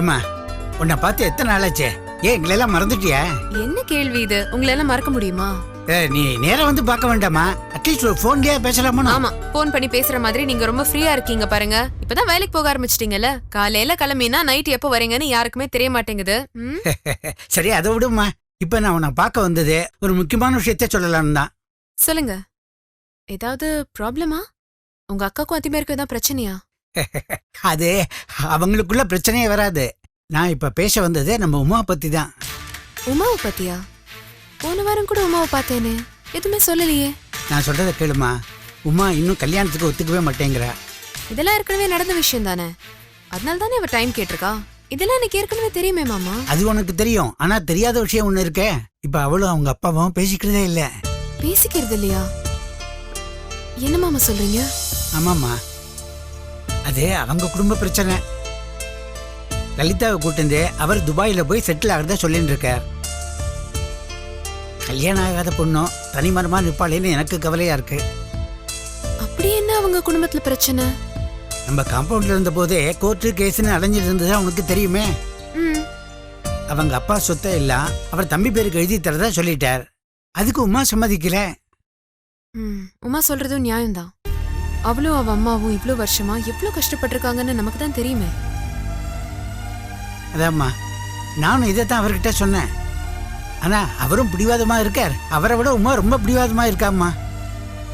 ஏம்மா உன்னை பார்த்து எத்தனை நாளாச்சே? ஏன் எங்களெல்லாம் மறந்துட்டியா? என்ன கேள்வி இது? உங்களை எல்லாம் மறக்க முடியுமா? நீ நேரா வந்து பார்க்க வேண்டாமா? அட்லீஸ்ட் ஒரு ஃபோன்லயே பேசலாமா? ஆமா போன் பண்ணி பேசுற மாதிரி நீங்க ரொம்ப ஃப்ரீயா இருக்கீங்க பாருங்க. இப்பதான் வேலைக்கு போக ஆரம்பிச்சிட்டீங்கல்ல? காலையில கிளம்பினா நைட் எப்போ வரீங்கன்னு யாருக்குமே தெரிய மாட்டேங்குது? சரி அதை விடுமா இப்ப நான் உன்னை பார்க்க வந்தது ஒரு முக்கியமான விஷயத்த சொல்லலாம்னு தான். சொல்லுங்க. ஏதாவது ப்ராப்ளமா உங்க அக்காக்கும் அத்திமேருக்கும் ஏதாவது பிரச்சனையா? அது அவங்களுக்குள்ள பிரச்சனையே வராது. நான் இப்ப பேச வந்தது நம்ம உமா பத்தி தான். உமாவை பத்தியா? போன வாரம் கூட உமாவை பார்த்தேனே. எதுவுமே சொல்லலையே. நான் சொல்றத கேளுமா. உமா இன்னும் கல்யாணத்துக்கு ஒத்துக்கவே மாட்டேங்கிறா. இதெல்லாம் ஏற்கனவே நடந்த விஷயம் தானே. அதனால தானே அவ டைம் கேட்டிருக்கா? இதெல்லாம் எனக்கு ஏற்கனவே தெரியுமே மாமா. அது உனக்கு தெரியும். ஆனா தெரியாத விஷயம் ஒண்ணு இருக்கே. இப்ப அவளும் அவங்க அப்பாவும் பேசிக்கிறதே இல்ல. பேசிக்கிறது இல்லையா? என்ன மாமா சொல்றீங்க? ஆமாம்மா. அது அவங்க குடும்ப பிரச்சனை. லலிதாவை கூட்டிருந்து அவர் துபாயில போய் செட்டில் ஆகிறத இருக்கார் கல்யாணம் ஆகாத பொண்ணும் தனிமரமா நிப்பாளேன்னு எனக்கு கவலையா இருக்கு. அப்படி என்ன அவங்க குடும்பத்துல பிரச்சனை? நம்ம காம்பவுண்ட்ல இருந்த போதே கோர்ட்டு கேஸ்னு அலைஞ்சிட்டு இருந்தது அவனுக்கு தெரியுமே? ம். அவங்க அப்பா சொத்தை எல்லாம் அவர் தம்பி பேருக்கு எழுதி தரதா சொல்லிட்டார். அதுக்கு உமா சம்மதிக்கல. உமா சொல்றதும் நியாயம்தான். அவளும் அவ அம்மாவும் இவ்வளோ வருஷமா எவ்வளோ கஷ்டப்பட்டிருக்காங்கன்னு நமக்கு தான் தெரியுமே அதாம்மா நானும் இதை தான் அவர்கிட்ட சொன்னேன். ஆனா அவரும் பிடிவாதமா இருக்கார். அவரை விட உமா ரொம்ப பிடிவாதமா இருக்காம்மா